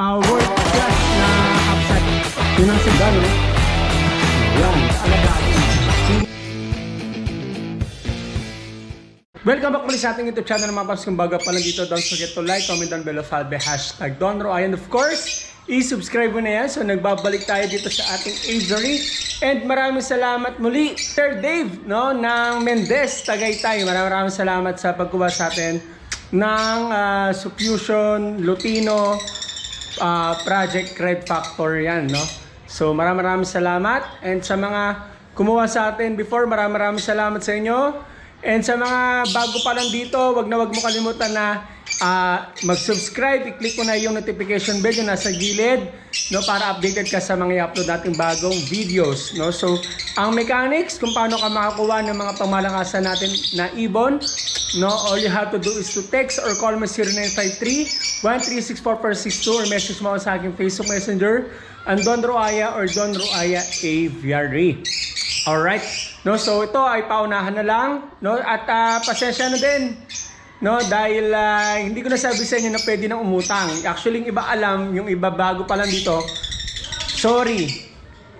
uh, world class na upset. Yun ang sundan, no? Yan, alagaan. Welcome back ulit sa ating YouTube channel mga paps. Kung baga pa lang dito, don't forget to like, comment down below, the hashtag Don Roy. And of course, i-subscribe mo na yan. So nagbabalik tayo dito sa ating aviary. And maraming salamat muli, Sir Dave, no, ng Mendez, Tagaytay. Maraming maraming salamat sa pagkuha sa atin ng uh, Suffusion, Lutino, uh, Project Red Factor yan, no? So maraming maraming salamat. And sa mga kumuha sa atin before, maraming maraming salamat sa inyo. And sa mga bago pa lang dito, wag na wag mo kalimutan na ah, mag-subscribe, i-click mo na yung notification bell yung nasa gilid no para updated ka sa mga i-upload nating bagong videos no. So, ang mechanics kung paano ka makakuha ng mga pamalakasan natin na ibon no, all you have to do is to text or call me 0953 1364462 or message mo sa aking Facebook Messenger ang Don Roaya or Don Roaya Aviary. Alright. No, so ito ay paunahan na lang, no? At ah, pasensya na din. No, dahil ah, hindi ko nasabi sa inyo na pwede nang umutang. Actually, yung iba alam, yung iba bago pa lang dito. Sorry.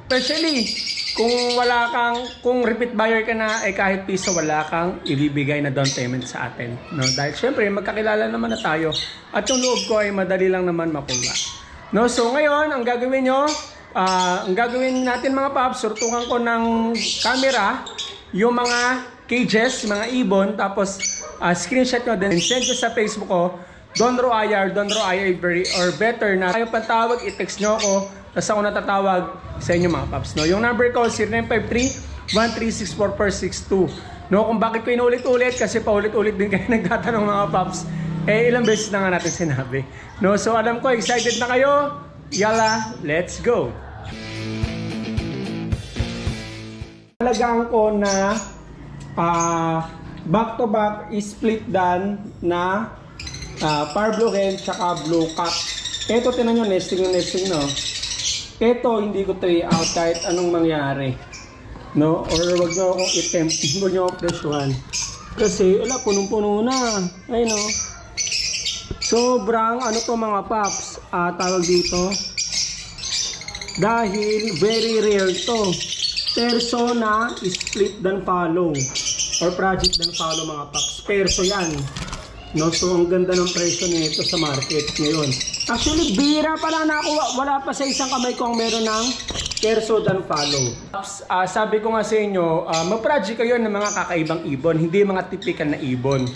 Especially kung wala kang kung repeat buyer ka na eh kahit piso wala kang ibibigay na down payment sa atin. No, dahil syempre magkakilala naman na tayo. At yung loob ko ay madali lang naman makuha. No, so ngayon ang gagawin nyo Ah, ang gagawin natin mga paps, surtungan ko ng camera yung mga cages, mga ibon, tapos ah, screenshot nyo din, send nyo sa Facebook ko, Don Roaya or Don Roaya Ivory, or better na kayo pantawag, i-text nyo ako, tapos ako natatawag sa inyo mga paps. No? Yung number ko, 0953-1364462. No, kung bakit ko inulit-ulit, kasi paulit-ulit din kayo nagtatanong mga paps, eh ilang beses na nga natin sinabi. No, so alam ko, excited na kayo, Yala, let's go! Talagang ko na ah, back to back split dan na ah, par blue hen tsaka blue cap. Ito tinan nyo, nesting na nesting no. Ito hindi ko try out kahit anong mangyari. No? Or wag nyo akong i-tempt, wag nyo akong presyuhan. Kasi, wala, punong-puno na. Ay no. Sobrang ano to mga paps, ah tawag dito. Dahil very rare to. Perso na split dan follow or project dan follow mga paps. Perso yan. No, so ang ganda ng presyo nito sa market ngayon. Actually, bira pa lang nakuha. Wala pa sa isang kamay ko ang meron ng perso dan follow. Paps, ah, sabi ko nga sa inyo, ah, mag-project kayo ng mga kakaibang ibon, hindi mga typical na ibon.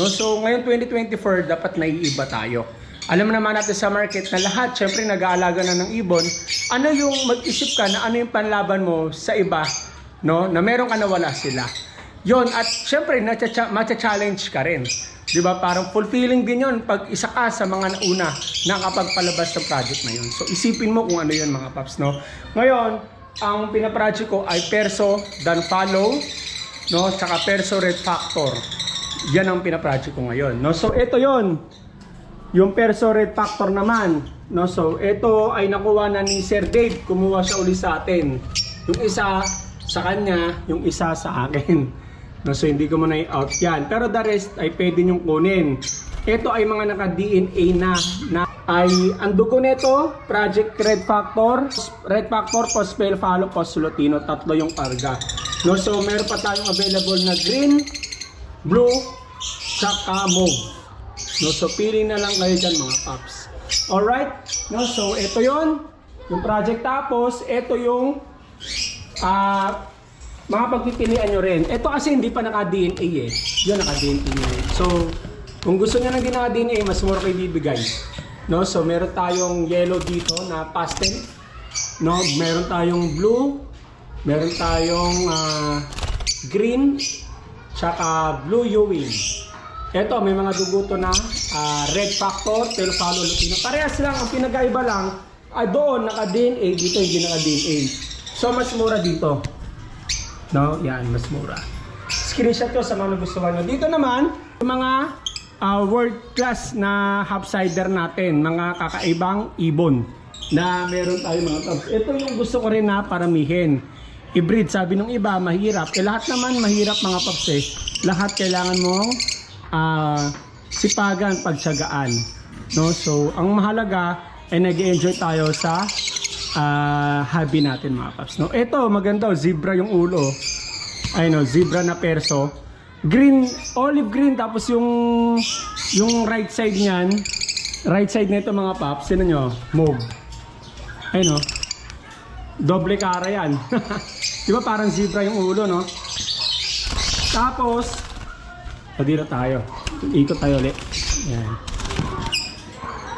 No, so ngayon 2024 dapat naiiba tayo. Alam naman natin sa market na lahat, syempre nag-aalaga na ng ibon. Ano yung mag-isip ka na ano yung panlaban mo sa iba, no? Na meron ka na wala sila. Yon at syempre matcha-challenge ka rin. 'Di ba? Parang fulfilling din 'yon pag isa ka sa mga nauna na kapagpalabas ng project na 'yon. So isipin mo kung ano 'yon mga paps, no? Ngayon, ang pinaproject ko ay Perso Dan Follow, no? Tsaka Perso Red Factor. Yan ang pinaproject ko ngayon, no? So ito 'yon. Yung Perso Red Factor naman, no? So, ito ay nakuha na ni Sir Dave. Kumuha siya uli sa atin. Yung isa sa kanya, yung isa sa akin. No, so, hindi ko muna i-out yan. Pero the rest ay pwede nyong kunin. Ito ay mga naka-DNA na, na ay ang dugo nito, Project Red Factor, Red Factor, Post-Fail Follow, Post-Lutino, tatlo yung karga. No, so meron pa tayong available na green, blue, tsaka mauve. No, so pili na lang kayo dyan mga paps. Alright? No, so ito yon yung project tapos, ito yung ah mga pagpipilian nyo rin. Ito kasi hindi pa naka-DNA eh. Yun naka-DNA na eh. So, kung gusto nyo ng hindi naka-DNA, mas mura kayo bibigay. No, so meron tayong yellow dito na pastel. No, meron tayong blue, meron tayong ah, green, tsaka blue Ewing. Ito, may mga dugo to na ah, red factor, tail follow lutino. Parehas lang, ang pinagkaiba lang, ah, doon naka-DNA, dito hindi naka-DNA. So, mas mura dito. No? Yan, mas mura. Screenshot ko sa mga nagustuhan nyo. Dito naman, mga ah, world class na half-sider natin, mga kakaibang ibon na meron tayo mga tabs. Ito yung gusto ko rin na paramihin. I-breed, sabi ng iba, mahirap. Eh, lahat naman mahirap mga paps eh. Lahat kailangan mong ah, sipagan, pagtsagaan. No? So, ang mahalaga, ay nag-enjoy tayo sa ah, hobby natin mga paps. No? Ito, maganda, oh, zebra yung ulo. Ay no, zebra na perso. Green, olive green, tapos yung yung right side niyan, right side nito mga paps, sino nyo? Mauve. Ay no, doble cara yan. Di ba parang zebra yung ulo, no? Tapos, padira tayo. Ikot tayo ulit. Yan.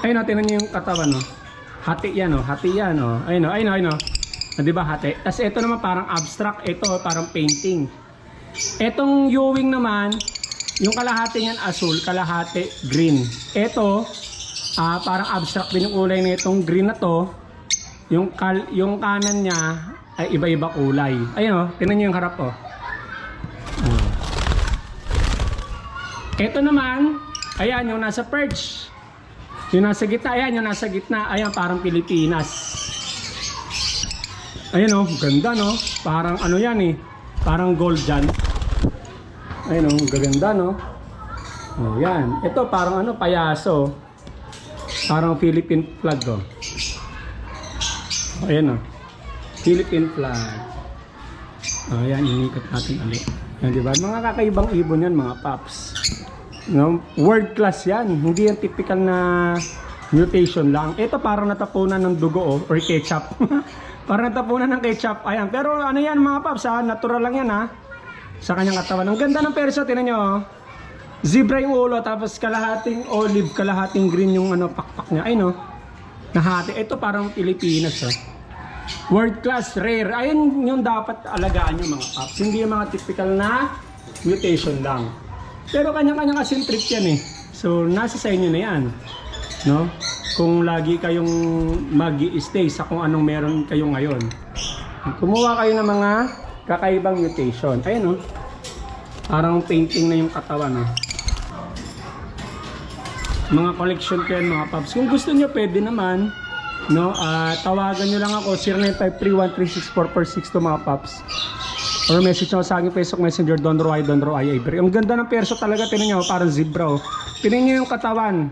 Ayun tinan niyo yung katawan, no? Hati yan, no? Hati yan, no? Ayun o, ayun o, ayun o. Ah, di ba hati? Tapos ito naman parang abstract. Ito parang painting. Etong Ewing naman, yung kalahati niyan asul, kalahati green. Ito, ah parang abstract din yung kulay na itong green na to. Yung, kal yung kanan niya ay iba-iba kulay. Ayun o, tinan niyo yung harap oh. Oh. Ito naman, ayan yung nasa perch. Yung nasa gitna, ayan yung nasa gitna, ayan parang Pilipinas. Ayan oh, ganda no. Parang ano yan eh. Parang gold dyan. Ayun oh, gaganda no. Oh, yan. Ito parang ano, payaso. Parang Philippine flag oh. Oh, ayan oh. Philippine flag. Oh, yan, inikot natin ulit. Yan, di ba? Mga kakaibang ibon yan, mga paps. No? World class yan. Hindi yan typical na mutation lang. Ito parang natapunan ng dugo oh, or ketchup. parang natapunan ng ketchup. Ayan. Pero ano yan mga paps ha? Natural lang yan ha. Sa kanyang katawan. Ang ganda ng perso. Tinan nyo oh. Zebra yung ulo. Tapos kalahating olive, kalahating green yung ano, pakpak niya. Ay no. Nahati. Ito parang Pilipinas oh. World class, rare. Ayun yung dapat alagaan nyo mga paps. Hindi yung mga typical na mutation lang. Pero kanya-kanya kasing trick yan eh. So, nasa sa inyo na yan. No? Kung lagi kayong mag stay sa kung anong meron kayo ngayon. Kumuha kayo ng mga kakaibang mutation. Ayun oh. Parang painting na yung katawan oh. Mga collection ko yan mga paps. Kung gusto nyo, pwede naman. No, ah tawagan nyo lang ako 0953-1364462 mga paps. Or message nyo sa aking Facebook Messenger Don Roy Don Roy Ivory. Ang ganda ng perso talaga tinan nyo, parang zebra oh. Tinan nyo yung katawan.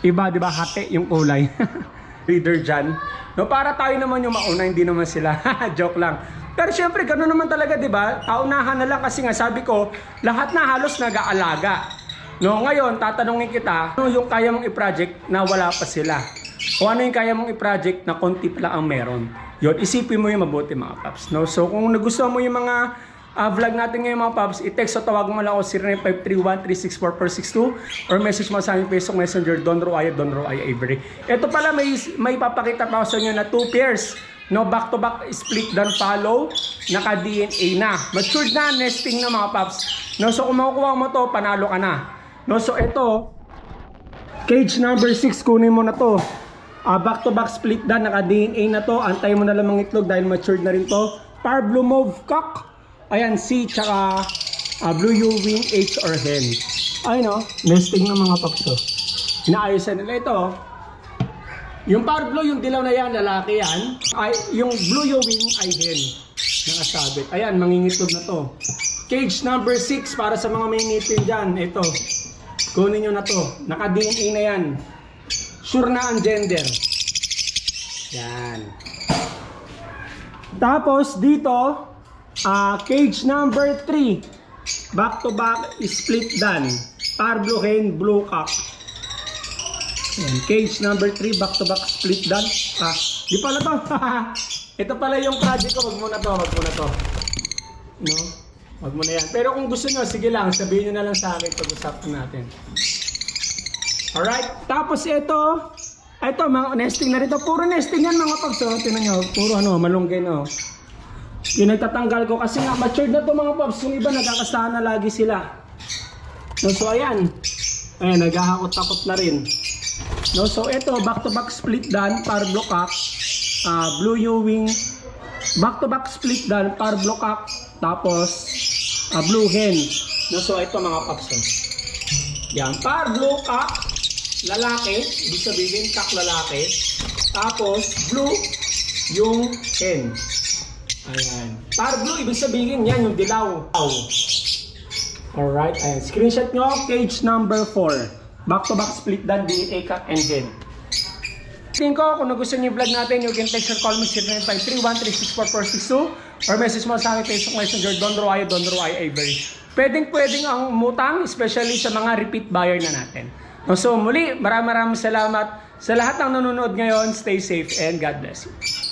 Iba, di ba? Hati yung kulay. Reader dyan. No, para tayo naman yung mauna, hindi naman sila. Joke lang. Pero syempre, gano'n naman talaga, di ba? Paunahan na lang kasi nga sabi ko, lahat na halos nag-aalaga. No, ngayon, tatanungin kita, ano yung kaya mong i-project na wala pa sila? O ano yung kaya mong i-project na konti pa lang ang meron? Yun, isipin mo yung mabuti mga paps. No? So kung nagustuhan mo yung mga ah, vlog natin ngayon mga paps, i-text o tawag mo lang ako 0953136442 or message mo sa aming Facebook Messenger Don Roaya, Don Roaya Avery. Ito pala may, may papakita pa sa inyo na two pairs. No, back to back split dan follow, naka DNA na. Matured na, nesting na mga paps. No, so kung makukuha mo to, panalo ka na. No, so ito, Cage number 6, kunin mo na to. Ah, back to back split dan, naka DNA na to. Antay mo na lang mga itlog dahil matured na rin to. Par blue mauve cock. Ayan, C, tsaka ah, blue U-wing, H or hen. Ay no, nesting ng mga paps to. Inaayusan nila ito. Yung par blue, yung dilaw na yan, lalaki yan. Ay, yung blue U-wing ay hen. Nakasabit. Ayan, mangingitlog na to. Cage number 6 para sa mga may ngipin dyan. Ito. Kunin nyo na to. Naka-DNA na yan. Sure na ang gender. Yan. Tapos dito, ah cage number 3. Back to back split dan. Par blue hen, blue cock. Yan. Cage number 3, back to back split dan. Ah, di pala to. Ito pala yung project ko. Wag muna to, wag muna to. No? Wag mo na yan. Pero kung gusto nyo, sige lang, sabihin nyo na lang sa akin pag-usapan natin. Alright, tapos ito, ito mga nesting na rito. Puro nesting yan mga pags. Oh. Tingnan nyo, puro ano, malunggay na. Oh. Yung nagtatanggal ko kasi nga matured na to mga pags. Yung iba nagkakasahan na lagi sila. No, so ayan. Ayan, naghahakot-takot na rin. No, so ito, back to back split dan, par blue cock, ah, blue U-wing, back to back split dan, par blue cock, tapos ah, blue hen. No, so ito mga paps. Oh. Yan, par blue cock, lalaki, ibig sabihin kak lalaki. Tapos blue, yung hen. Ayan. Par blue, ibig sabihin yan yung dilaw. Alright, ayan. Screenshot nyo, page number 4. Back to back split dan DNA kak and hen. Tingin ko, kung nagustuhan niyo yung vlog natin, you can text or call me 0953-1364462 or message mo sa aking Facebook Messenger, Don Roy, Don Roy Avery. Pwedeng-pwedeng ang umutang, especially sa mga repeat buyer na natin. So muli, maraming maraming salamat sa lahat ng nanonood ngayon. Stay safe and God bless you.